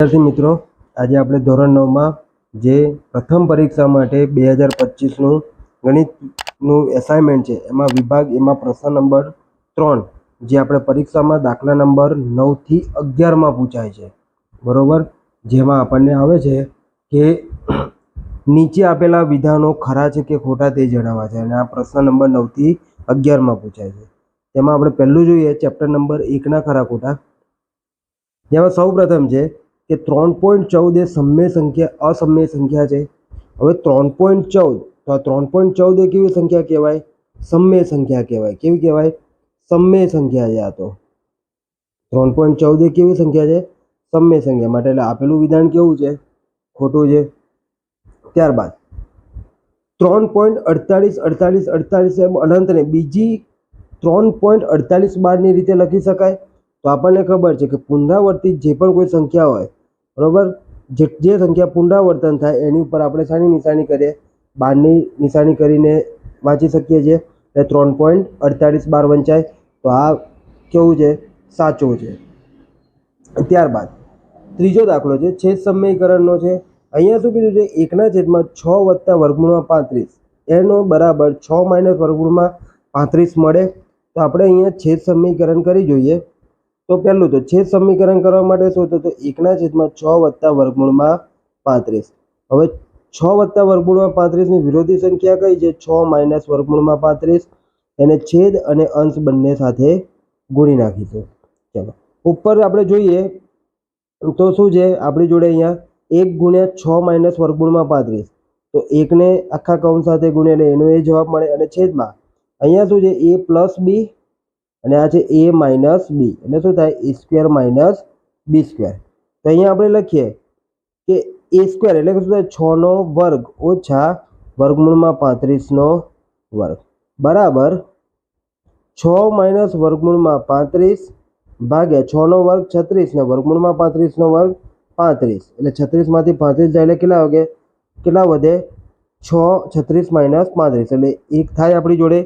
વિદ્યાર્થી મિત્રો, આજે આપણે ધોરણ નવમાં જે પ્રથમ પરીક્ષા માટે બે હજાર પચીસનું ગણિતનું એસાઇનમેન્ટ છે, એમાં વિભાગ, એમાં પ્રશ્ન નંબર ત્રણ, જે આપણે પરીક્ષામાં દાખલા નંબર નવથી અગિયારમાં પૂછાય છે. બરોબર? જેમાં આપણને આવે છે કે નીચે આપેલા વિધાનો ખરા છે કે ખોટા તે જણાવવા છે, અને આ પ્રશ્ન નંબર નવથી અગિયારમાં પૂછાય છે. તેમાં આપણે પહેલું જોઈએ, ચેપ્ટર નંબર એકના ખરા ખોટા. જેમાં સૌ પ્રથમ છે કે ત્રણ પોઈન્ટ ચૌદ એ સમ્ય સંખ્યા, અસમય સંખ્યા છે. હવે ત્રણ પોઈન્ટ ચૌદ, તો આ ત્રણ પોઈન્ટ ચૌદ એ કેવી સંખ્યા કહેવાય? સમ્ય સંખ્યા કહેવાય. કેવી કહેવાય? સમ્ય સંખ્યા છે આ તો. ત્રણ પોઈન્ટ ચૌદ એ કેવી સંખ્યા છે? સમય સંખ્યા. માટે એટલે આપેલું વિધાન કેવું છે? ખોટું છે. ત્યારબાદ, ત્રણ પોઈન્ટ અડતાલીસ અડતાલીસ અડતાલીસ એમ અનંતને બીજી ત્રણ પોઈન્ટ અડતાલીસ બારની રીતે લખી શકાય? તો આપણને ખબર છે કે પુનરાવર્તિત જે પણ કોઈ સંખ્યા હોય બરાબર? જે જે સંખ્યા પુનરાવર્તન થાય, એની ઉપર આપણે શાની નિશાની કરીએ. બારની નિશાની કરીને વાંચી શકીએ છીએ. એટલે ત્રણ પોઈન્ટ અડતાળીસ બાર વંચાય. તો આ કેવું છે? સાચું છે. ત્યારબાદ ત્રીજો દાખલો છે. છેદ સમયકરણનો છે. અહીંયા શું કીધું છે? એકના છેદમાં છ વત્તા વર્ગમૂળમાં પાંત્રીસ. એનો બરાબર છ માઇનસ વર્ગમૂળમાં પાંત્રીસ મળે. તો આપણે અહીંયા છેદ સમીકરણ કરી જોઈએ. તો પહેલું તો છેદ સમીકરણ કરવા માટે શું હતું? તો એકના છેદમાં છ વત્તા વર્ગમૂળમાં પાંત્રીસ. હવે છ વત્તા વર્ગમૂળમાં પાંત્રીસની વિરોધી સંખ્યા કઈ છે? છ માઇનસ વર્ગમૂળમાં પાંત્રીસ. એને છેદ અને અંશ બંને સાથે ગુણી નાખીશું. ચલો. ઉપર આપણે જોઈએ તો શું છે? આપણી જોડે અહીંયા એક ગુણ્યા છ માઇનસ વર્ગમૂળમાં પાંત્રીસ. તો એકને આખા કૌંસ સાથે ગુણ્યા એટલે એનો એ જવાબ મળે અને છેદમાં. અહીંયા શું છે? એ પ્લસ બી અને આ છે એ માઇનસ બી એટલે શું થાય? A square minus B square તો અહીંયા આપણે લખીએ કે એ સ્ક્વેર એટલે કે શું થાય? છનો વર્ગ ઓછા વર્ગમૂળમાં પાંત્રીસનો વર્ગ. બરાબર? છ માઇનસ વર્ગમૂળમાં પાંત્રીસ ભાગ્યા છનો વર્ગ છત્રીસ ને વર્ગમૂળમાં પાંત્રીસનો વર્ગ પાંત્રીસ. એટલે છત્રીસમાંથી પાંત્રીસ જાય એટલે કેટલા વાગે? કેટલા વધે? છ છત્રીસ માઇનસ પાંત્રીસ. એટલે એક થાય આપણી જોડે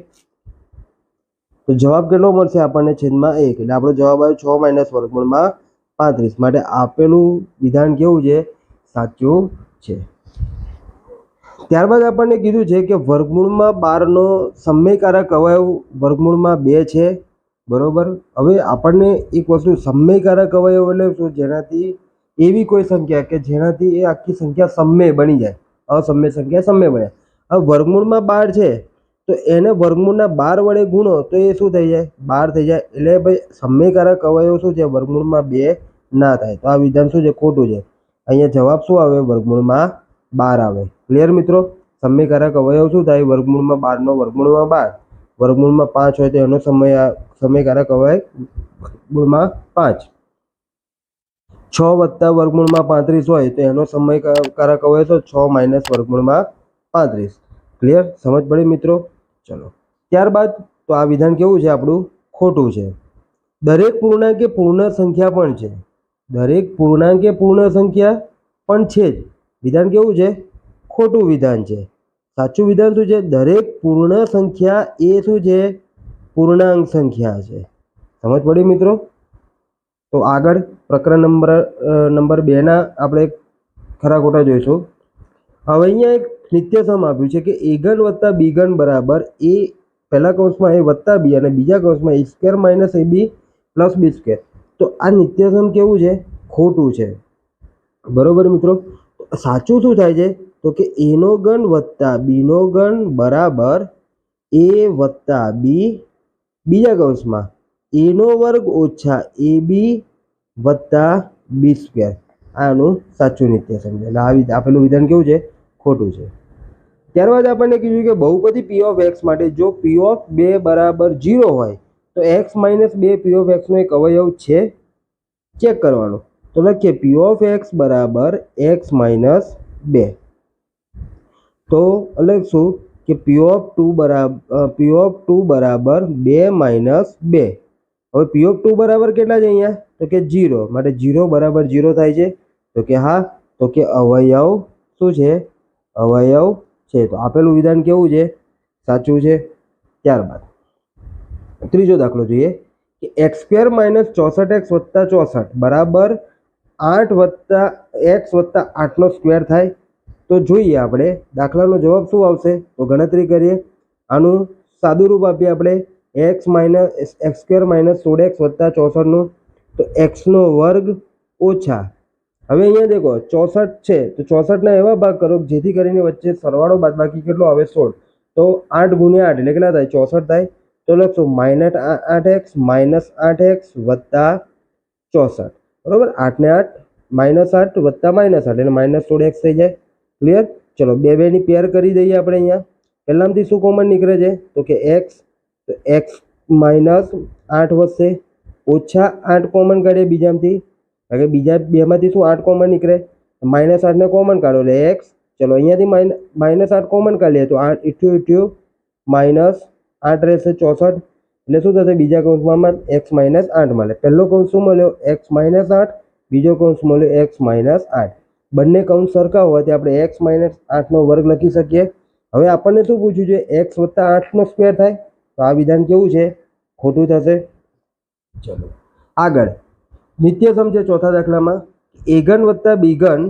તો જવાબ કેટલો મળશે આપણને? છેદમાં એક. એટલે આપણો જવાબ આવ્યો છ માઇનસ વર્ગમૂળમાં પાંત્રીસ. માટે આપેલું વિધાન કેવું છે? સાચું છે. ત્યારબાદ આપણને કીધું છે કે વર્ગમૂળમાં બારનો સમયકારક અવયવ વર્ગમૂળમાં બે છે. બરોબર? હવે આપણને એક વસ્તુ સમયકારક અવયવ એટલે શું? જેનાથી એવી કોઈ સંખ્યા કે જેનાથી એ આખી સંખ્યા સમય બની જાય. અસમય સંખ્યા સમય બને. હવે વર્ગમૂળમાં બાર છે. તો એને વર્ગમૂળના બાર વડે ગુણો તો એ શું થઈ જાય? બાર થઈ જાય. એટલે ભાઈ સમયકારક અવયવ શું છે? વર્ગમૂળમાં બે ના થાય. તો આ વિધાન શું છે? ખોટું છે. અહીંયા જવાબ શું આવે? વર્ગમૂળમાં બાર આવે. ક્લિયર મિત્રો? સમયકારક અવયવ શું થાય? વર્ગમૂળમાં બારનો, વર્ગમૂળમાં બાર. વર્ગમૂળમાં પાંચ હોય તો એનો સમય સમયકારક અવયવ મૂળમાં પાંચ. છ વત્તા વર્ગમૂળમાં પાંત્રીસ હોય તો એનો સમયકારક અવયવ તો છ માઇનસ વર્ગમૂળમાં પાંત્રીસ. ક્લિયર સમજ પડી મિત્રો? ચલો. ત્યારબાદ તો આ વિધાન કેવું છે આપણું? ખોટું છે. દરેક પૂર્ણાંક પૂર્ણ સંખ્યા પણ છે. દરેક પૂર્ણાંક પૂર્ણ સંખ્યા પણ છે જ. વિધાન કેવું છે? ખોટું વિધાન છે. સાચું વિધાન શું છે? દરેક પૂર્ણ સંખ્યા એ શું છે? પૂર્ણાંક સંખ્યા છે. સમજ પડી મિત્રો? તો આગળ પ્રકરણ નંબર નંબર બેના આપણે ખરા ખોટા જોઈશું. હવે અહીંયા એક નિત્યસમ આપ્યું છે કે એ ઘન વત્તા બી ઘન બરાબર એ પહેલા કૌંસમાં એ વત્તા બી અને બીજા કૌંસમાં A square minus A B plus B square તો આ નિત્યસમ કેવું છે? ખોટું છે. બરોબર મિત્રો? સાચું શું થાય છે? તો કે એનો ગણ વત્તા બીનો ગણ બરાબર એ વત્તા બી બીજા કૌંસમાં. એનો વર્ગ ઓછા એ બી વત્તા બી સ્ક્વેર આનું સાચું નિત્ય છે. એટલે આ આપેલું વિધાન કેવું છે? ખોટું છે. ત્યારબાદ આપણને કીધું કે બહુપદી પી ઓફ એક્સ માટે જો પી ઓફ બે બરાબર ઝીરો હોય, તો એક્સ માઇનસ બે પી ઓફ એક્સનો એક અવયવ છે. ચેક કરવાનો. તો લખીએ પી ઓફ એક્સ બરાબર એક્સ માઇનસ બે. તો લખશું કે પી ઓફ ટુ બરાબર પી ઓફ ટુ બરાબર બે માઇનસ બે. હવે પી ઓફ ટુ બરાબર કેટલા છે અહીંયા? તો કે જીરો માટે જીરો બરાબર જીરો થાય છે. તો કે હા, તો કે અવયવ શું છે? અવયવ છે. તો આપેલું વિધાન કેવું છે? સાચું છે? ત્યારબાદ ત્રીજો દાખલો જોઈએ કે એક્સ સ્ક્વેર માઇનસ ચોસઠ એક્સ વત્તા ચોસઠ બરાબર આઠ વત્તા એક્સ વત્તા આઠનો સ્ક્વેર થાય. તો જોઈએ આપણે દાખલાનો જવાબ શું આવશે? તો ગણતરી કરીએ. આનું સાદું રૂપ આપીએ આપણે X minus X square minus સોળ એક્સ વત્તા ચોસઠનું. તો એક્સનો વર્ગ ઓછા હવે અહીંયા દેખો, ચોસઠ છે, તો ચોસઠના એવા ભાગ કરો જેથી કરીને વચ્ચે સરવાળો બાદબાકી કેટલો આવે સોળ. તો આઠ ગુણ્યા આઠ એટલે કેટલા થાય? ચોસઠ થાય. તો લખશો માઇનસ આઠ એક્સ માઇનસ આઠ એક્સ વત્તા ચોસઠ. બરાબર? આઠને આઠ માઇનસ આઠ વત્તા માઇનસ આઠ, એટલે માઇનસ સોળ એક્સ થઈ જાય. ક્લિયર ચલો, બે બેની પેર કરી દઈએ આપણે અહીંયા. પહેલાંથી શું કોમન નીકળે છે? તો કે એક્સ તો એક્સ માઇનસ આઠ વધશે. ઓછા આઠ કોમન કાઢીએ બીજામાંથી. કારણ કે બીજા બેમાંથી શું આઠ કોમન નીકળે? માઇનસ આઠને કોમન કાઢો એટલે એક્સ ચલો અહીંયાથી માઇન માઇનસ આઠ કોમન કાઢીએ તો આઠ ઇઠ્યું ઇઠ્યું માઇનસ આઠ રહેશે ચોસઠ. એટલે શું થશે? બીજા કૌંસમાં એક્સ માઇનસ આઠ મળે. પહેલો કૌંસ શું મળ્યો? એક્સ માઇનસ આઠ. બીજો કૌંસ મળ્યો એક્સ માઇનસ આઠ. બંને કૌંસ સરખા હોવાથી આપણે એક્સ માઇનસ આઠનો વર્ગ લખી શકીએ. હવે આપણને શું પૂછ્યું છે? એક્સ વત્તા આઠનો સ્ક્વેર થાય? તો આ વિધાન કેવું છે? ખોટું થશે. ચલો. આગળ. નિત્યસમ છે ચોથા દાખલામાં એ ઘન વત્તા બી ઘન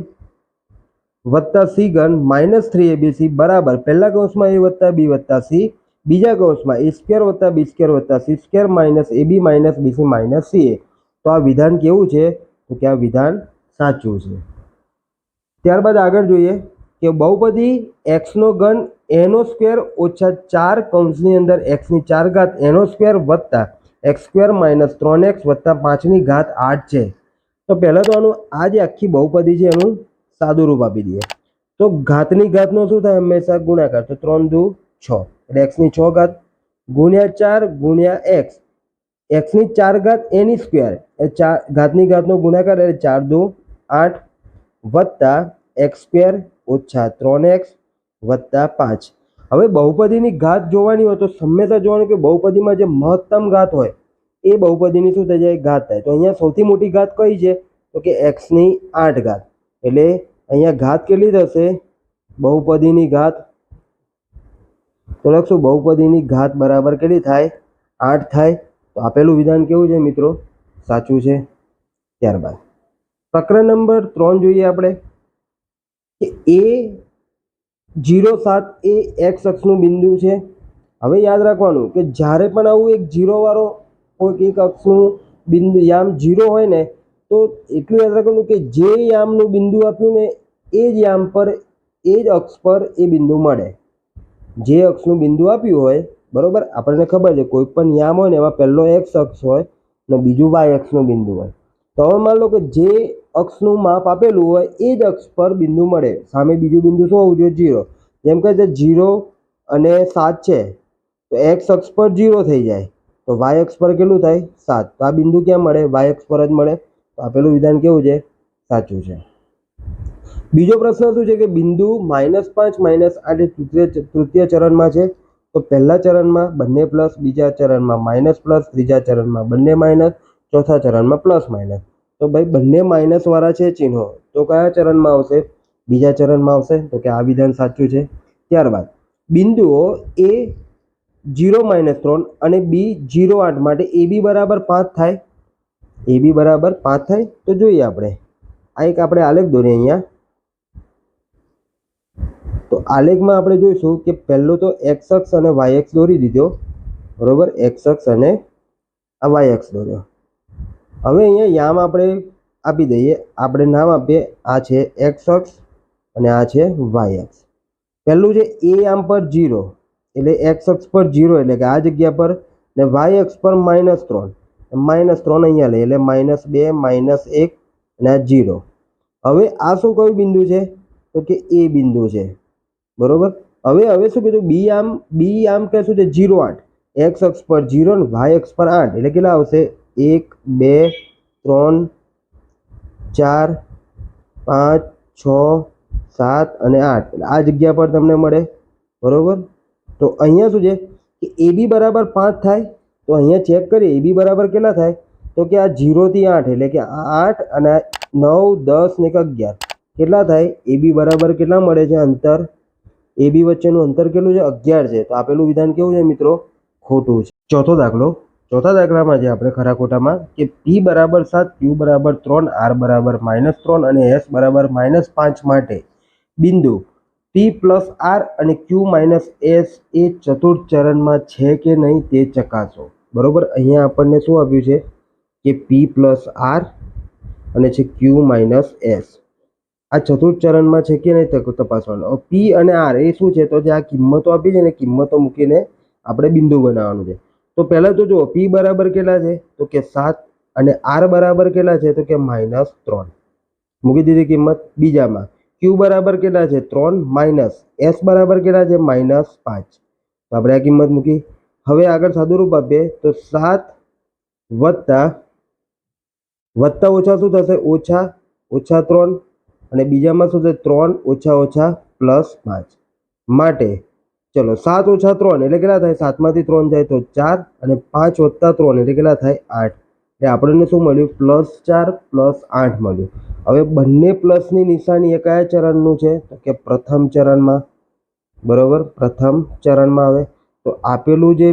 વત્તા સી ઘન માઇનસ થ્રી એબીસી બરાબર. પહેલા કૌંસમાં એ વત્તા બી વત્તા સી બીજા કૌંસમાં એ સ્ક્વેર વત્તા બી સ્ક્વેર વત્તા C square minus A B minus BC minus C A તો આ વિધાન કેવું છે? તો કે આ વિધાન સાચું છે. ત્યારબાદ આગળ જોઈએ કે બહુપદી એક્સનો ઘન એનો સ્ક્વેર ઓછા ચાર કૌંસની અંદર એક્સની ચાર ઘાત એનો સ્ક્વેર વત્તા એક્સ સ્ક્વેર માઇનસ ત્રણ એક્સ વત્તા પાંચની ઘાત આઠ છે. તો પહેલાં તો આનું આ જે આખી બહુપદી છે એનું સાદું રૂપ આપી દઈએ. તો ઘાતની ઘાતનો શું થાય? હંમેશા ગુણાકાર. તો ત્રણ દુ છ. એટલે એક્સની છ ઘાત ગુણ્યા ચાર ગુણ્યા એક્સ. એક્સની ચાર ઘાત એની સ્ક્વેર. એ ચાર ઘાતની ઘાતનો ગુણાકાર એટલે ચાર દુ આઠ વત્તા એક્સ સ્ક્વેર ઓછા ત્રણ એક્સ વત્તા પાંચ. હવે બહુપદીની ઘાત જોવાની હોય તો હંમેશા જોવાનું કે બહુપદીમાં જે મહત્તમ ઘાત હોય, એ બહુપદીની શું થઈ જાય? ઘાત થાય. તો અહીંયા સૌથી મોટી ઘાત કઈ છે? તો કે એક્સની આઠ ઘાત. એટલે અહીંયા ઘાત કેટલી થશે? બહુપદીની ઘાત. તો લખશું બહુપદીની ઘાત બરાબર કેટલી થાય? આઠ થાય. તો આપેલું વિધાન કેવું છે મિત્રો? સાચું છે. ત્યારબાદ. પ્રકરણ નંબર ત્રણ જોઈએ આપણે. કે એ જીરો સાત એ એક્સ અક્ષનું બિંદુ છે. હવે યાદ રાખવાનું કે જ્યારે પણ આવું એક જીરોવાળો કોઈક એક અક્ષનું બિંદુ યામ જીરો હોય ને, તો એટલું યાદ રાખવાનું કે જે યામનું બિંદુ આપ્યું ને, એ જ યામ પર, એ જ અક્ષ પર એ બિંદુ મળે. જે અક્ષનું બિંદુ આપ્યું હોય, બરાબર? આપણને ખબર છે, કોઈ પણ યામ હોય ને, એમાં પહેલો એક્સ અક્ષ હોય ને બીજું વાય અક્ષનું બિંદુ હોય. તો હવે માન લો કે જે અક્ષનું માપ આપેલું હોય, એ જ અક્ષ પર બિંદુ મળે. સામે બીજું બિંદુ શું હોવું જોઈએ? જીરો જેમ કે જે જીરો અને સાત છે, તો એક્સ અક્ષ પર જીરો થઈ જાય. તો વાય અક્ષ પર કેટલું થાય? સાત. તો આ બિંદુ ક્યાં મળે? વાય અક્ષ પર જ મળે. તો આપેલું વિધાન કેવું છે? સાચું છે. બીજો પ્રશ્ન શું છે કે બિંદુ માઇનસ પાંચ માઇનસ આઠ તૃતીય તૃતીય ચરણમાં છે. તો પહેલા ચરણમાં બંને પ્લસ બીજા ચરણમાં માઇનસ પ્લસ ત્રીજા ચરણમાં બંને માઇનસ. ચોથા ચરણમાં પ્લસ માઇનસ તો ભાઈ બંને માઇનસવાળા છે ચિહ્નો. તો કયા ચરણમાં આવશે? બીજા ચરણમાં આવશે? તો કે આ વિધાન સાચું છે. ત્યારબાદ, બિંદુઓ એ જીરો માઇનસ ત્રણ અને બી જીરો આઠ માટે એ બી બરાબર પાંચ થાય. એ બી બરાબર પાંચ થાય. તો જોઈએ આપણે. આ એક આપણે આલેખ દોરીએ અહીંયા. તો આલેખમાં આપણે જોઈશું કે પહેલું તો એક્સ અક્ષ અને વાય એક્સ દોરી દીધો. બરોબર? એક્સ અક્ષ અને આ વાય એક્સ દોર્યો. હવે અહીંયા યામ આપણે આપી દઈએ. આપણે નામ આપીએ. આ છે એક્સ અક્ષ અને આ છે વાય એક્સ પહેલું છે એ યામ પર જીરો એટલે એક્સ અક્ષ પર જીરો એટલે કે આ જગ્યા પર ને વાય અક્ષ પર માઇનસ ત્રણ. માઇનસ ત્રણ અહીંયા લઈએ એટલે માઇનસ બે, માઇનસ એક અને આ જીરો હવે આ શું કયું બિંદુ છે? તો કે એ બિંદુ છે. બરોબર? હવે હવે શું કીધું? બી આમ બી આમ કે શું છે જીરો આઠ. એક્સ અક્ષ પર જીરો ને વાય અક્ષ પર આઠ. એટલે કેટલા આવશે? એક, બે, ત્રણ, ચાર, પાંચ, છ, સાત અને આઠ. એટલે આ જગ્યા પર તમને મળે. બરાબર? તો અહીંયા શું છે કે એ બી બરાબર પાંચ થાય. તો અહીંયા ચેક કરીએ, એ બી બરાબર કેટલા થાય? તો કે આ જીરોથી આઠ, એટલે કે આ આઠ અને નવ, દસ ને અગિયાર. કેટલા થાય? એ બી બરાબર કેટલા મળે છે? અંતર. એ બી વચ્ચેનું અંતર કેટલું છે? અગિયાર છે. તો આપેલું વિધાન કેવું છે મિત્રો? ખોટું છે. ચોથો દાખલો. ચોથા દાખલામાં છે આપણે ખરા ખોટામાં કે પી બરાબર સાત ક્યુ બરાબર ત્રણ આર બરાબર માઇનસ ત્રણ અને એસ બરાબર માઇનસ પાંચ માટે બિંદુ પી પ્લસ આર અને ક્યુ માઇનસ એસ એ ચતુર્થ ચરણમાં છે કે નહીં તે ચકાસો. બરાબર? અહીંયા આપણને શું આપ્યું છે? કે પી પ્લસ આર અને છે ક્યુ માઇનસ એસ આ ચતુર્થ ચરણમાં છે કે નહીં તપાસવાનું. પી અને આર એ શું છે? તો જે આ કિંમતો આપી છે ને કિંમતો મૂકીને આપણે બિંદુ બનાવવાનું છે. તો પહેલાં તો જુઓ પી બરાબર કેટલા છે? તો કે સાત અને આર બરાબર કેટલા છે? તો કે માઇનસ ત્રણ. મૂકી દીધી કિંમત બીજામાં. ક્યુ બરાબર કેટલા છે? ત્રણ માઇનસ. એસ બરાબર કેટલા છે? માઇનસ પાંચ. તો આપણે આ કિંમત મૂકી. હવે આગળ સાદુરૂપ આપીએ, તો સાત વત્તા વત્તા ઓછા શું થશે? ઓછા ઓછા ત્રણ. અને બીજામાં શું થશે? ત્રણ ઓછા ઓછા પ્લસ પાંચ. માટે ચલો, સાત ઓછા ત્રણ એટલે કેટલા થાય? સાતમાંથી ત્રણ જાય તો ચાર અને પાંચ વત્તા ત્રણ એટલે કેટલા થાય? આઠ. એટલે આપણને શું મળ્યું? પ્લસ ચાર, પ્લસ આઠ મળ્યું. હવે બંને પ્લસની નિશાની એ કયા ચરણનું છે? તો કે પ્રથમ ચરણમાં. બરાબર? પ્રથમ ચરણમાં આવે. તો આપેલું જે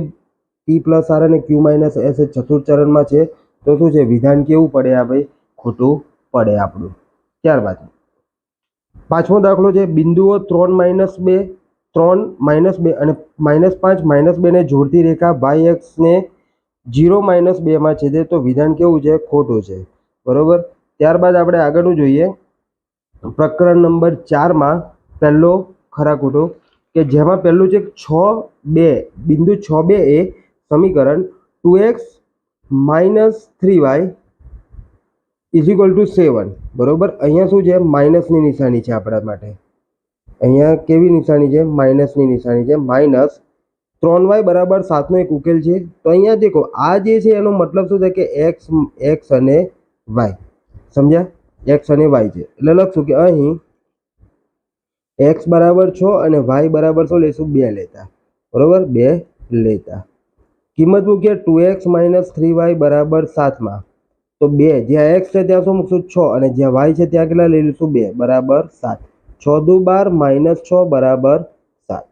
પી પ્લસ આર અને ક્યુ માઇનસ એસ એ ચતુર્થ ચરણમાં છે, તો શું છે? વિધાન કેવું પડે આ ભાઈ? ખોટું પડે આપણું. ત્યારબાદ. પાંચમો દાખલો છે, બિંદુઓ ત્રણ માઇનસ બે ત્રણ માઇનસ બે અને માઇનસ પાંચ માઇનસ બેને જોડતી રેખા વાય એક્સને જીરો માઇનસ બેમાં છેદે તો વિધાન કેવું છે? ખોટું છે. બરાબર? ત્યારબાદ આપણે આગળનું જોઈએ. પ્રકરણ નંબર ચારમાં પહેલો ખરા ખોટું કે જેમાં પહેલું છે છ બે, બિંદુ છ બે એ સમીકરણ two X minus three Y is two seven બરોબર? અહીંયા શું છે? માઇનસની નિશાની છે આપણા માટે. અહીંયા કેવી નિશાની છે? માઇનસની નિશાની છે. માઇનસ ત્રણ વાય બરાબર સાતનો એક ઉકેલ છે. તો અહીંયા દેખો, આ જે છે એનો મતલબ શું થાય કે એક્સ એક્સ અને વાય. સમજ્યા? એક્સ અને વાય છે. એટલે લખશું કે અહીં એક્સ બરાબર છ અને વાય બરાબર શું લેશું બે લેતા. બરાબર? બે લેતા. કિંમત મૂકીએ two X minus three Y બરાબર સાતમાં. તો બે, જ્યાં એક્સ છે ત્યાં શું મૂકશું? છ. અને જ્યાં વાય છે ત્યાં કેટલા લઈ લઈશું? બે. બરાબર સાત. છ દુ બાર માઇનસ છ બરાબર સાત.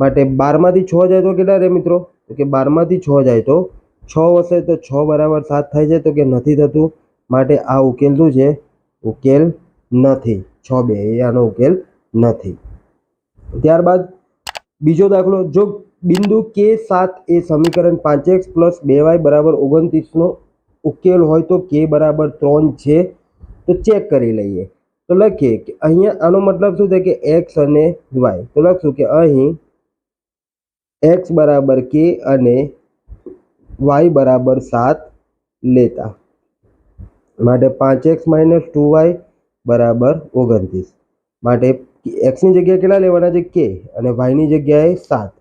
માટે બારમાંથી છ જાય તો કેટલા રહે મિત્રો? તો કે બારમાંથી છ જાય તો છ હશે તો છ બરાબર સાત થાય છે, તો કે નથી થતું. માટે આ ઉકેલ શું છે? ઉકેલ નથી. છ બે આનો ઉકેલ નથી. ત્યારબાદ બીજો દાખલો, જો બિંદુ કે સાત એ સમીકરણ પાંચ એક્સ પ્લસ બે વાય બરાબર ઓગણત્રીસનો ઉકેલ હોય તો કે બરાબર ત્રણ છે, તો ચેક કરી લઈએ. તો લખીએ કે અહીંયા આનો મતલબ શું છે કે એક્સ અને વાય તો લખશું કે અહીં એક્સ બરાબર કે અને વાય બરાબર સાત લેતા. માટે પાંચ એક્સ માઇનસ ટુ વાય બરાબર ઓગણત્રીસ. માટે એક્સની જગ્યાએ કેટલા લેવાના છે? કે અને વાયની જગ્યાએ સાત.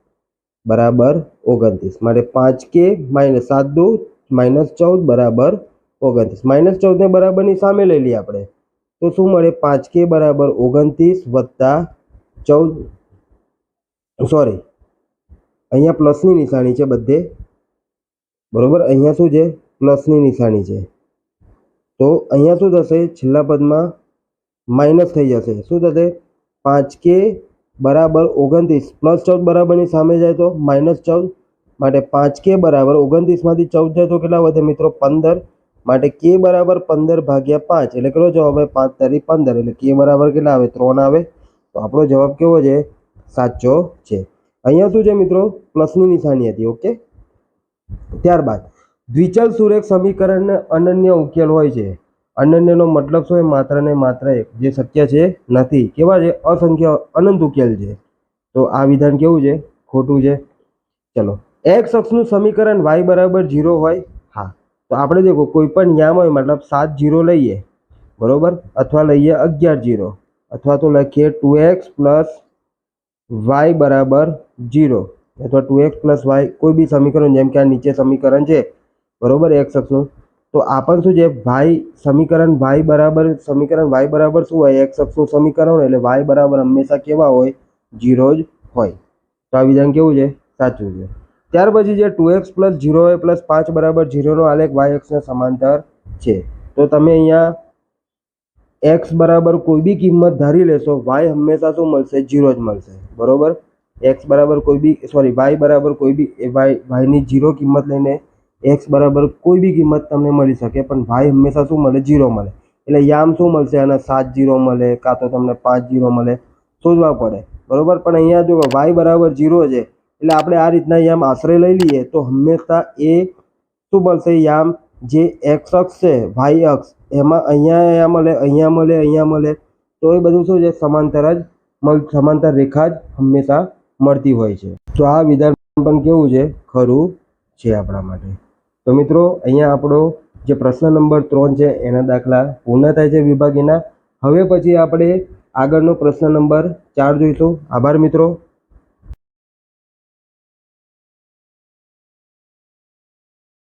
બરાબર ઓગણત્રીસ. માટે પાંચ કે માઇનસ સાત દો માઇનસ ચૌદ બરાબર ઓગણત્રીસ. માઇનસ ચૌદને બરાબરની સામે લઈ લઈએ આપણે. તો શું મળે? પાંચ કે બરાબર ઓગણત્રીસ વત્તા ચૌદ, સોરી, અહીંયા પ્લસની નિશાની છે બધે. બરોબર? અહીંયા શું છે? પ્લસની નિશાની છે. તો અહીંયા શું થશે? છેલ્લા પદમાં માઇનસ થઈ જશે. શું થશે? પાંચ કે બરાબર ઓગણત્રીસ. પ્લસ ચૌદ બરાબરની સામે જાય તો માઇનસ ચૌદ. માટે પાંચ કે બરાબર ઓગણત્રીસમાંથી ચૌદ જાય તો કેટલા વધે મિત્રો? પંદર. માટે કે બરાબર પંદર ભાગ્યા પાંચ, એટલે કેટલો જવાબ આવે? પાંચ તારી પંદર, એટલે કે બરાબર કેટલા આવે? ત્રણ આવે. તો આપણો જવાબ કેવો છે? સાચો છે. અહીંયા શું છે મિત્રો? પ્લસની નિશાની હતી, ઓકે? ત્યારબાદ, દ્વિચલ સુરેખ સમીકરણ અનન્ય ઉકેલ હોય છે. અનન્યનો મતલબ શું માત્ર ને માત્ર એક, જે શક્ય છે નથી. કેવા છે? અસંખ્ય અનંત ઉકેલ છે. તો આ વિધાન કેવું છે? ખોટું છે. ચલો એક્સ અક્ષનું સમીકરણ વાય બરાબર જીરો હોય તો આપણે દેખો, કોઈ પણ યામ હોય, મતલબ સાત જીરો લઈએ, બરાબર? અથવા લઈએ અગિયાર જીરો. અથવા તો લખીએ ટુ એક્સ પ્લસ વાય બરાબર જીરો. અથવા ટુ એક્સ પ્લસ વાય, કોઈ બી સમીકરણ, જેમ કે આ નીચે સમીકરણ છે, બરાબર? એક્સ અક્ષનું તો આપણ શું છે? વાય સમીકરણ વાય બરાબર, સમીકરણ વાય બરાબર શું હોય? એક્સ અક્ષનું સમીકરણ હોય એટલે વાય બરાબર હંમેશા કેવા હોય? જીરો જ હોય. તો આ વિધાન કેવું છે? સાચું છે. ત્યાર પછી જે two X plus zero A plus પાંચ બરાબર જીરોનો આલેખ વાય એક્સને સમાંતર છે. તો તમે અહીંયા એક્સ બરાબર કોઈ બી કિંમત ધારી લેશો, વાય હંમેશા શું મળશે? જીરો જ મળશે. બરાબર? એક્સ બરાબર કોઈ બી સોરી વાય બરાબર કોઈ બી વાય, વાયની જીરો કિંમત લઈને એક્સ બરાબર કોઈ બી કિંમત તમને મળી શકે, પણ વાય હંમેશા શું મળે? જીરો મળે. એટલે યામ શું મળશે? અને સાત જીરો મળે, કાં તો તમને પાંચ જીરો મળે. શોધવા પડે. બરાબર? પણ અહીંયા જો વાય બરાબર જીરો છે એટલે આપણે આ રીતના યામ આશરે લઈ લઈએ તો હંમેશા એ શું મળશે? યામ જે એક્સ અક્ષ છે, વાય અક્ષ, એમાં અહીંયા અહીંયા મળે અહીંયા મળે અહીંયા મળે, તો એ બધું શું છે? સમાંતર જ સમાંતર રેખા જ હંમેશા મળતી હોય છે. તો આ વિધાન પણ કેવું છે? ખરું છે આપણા માટે. તો મિત્રો, અહીંયા આપણો જે પ્રશ્ન નંબર ત્રણ છે, એના દાખલા પૂર્ણ થાય છે વિભાગીના. હવે પછી આપણે આગળનો પ્રશ્ન નંબર ચાર જોઈશું. આભાર મિત્રો.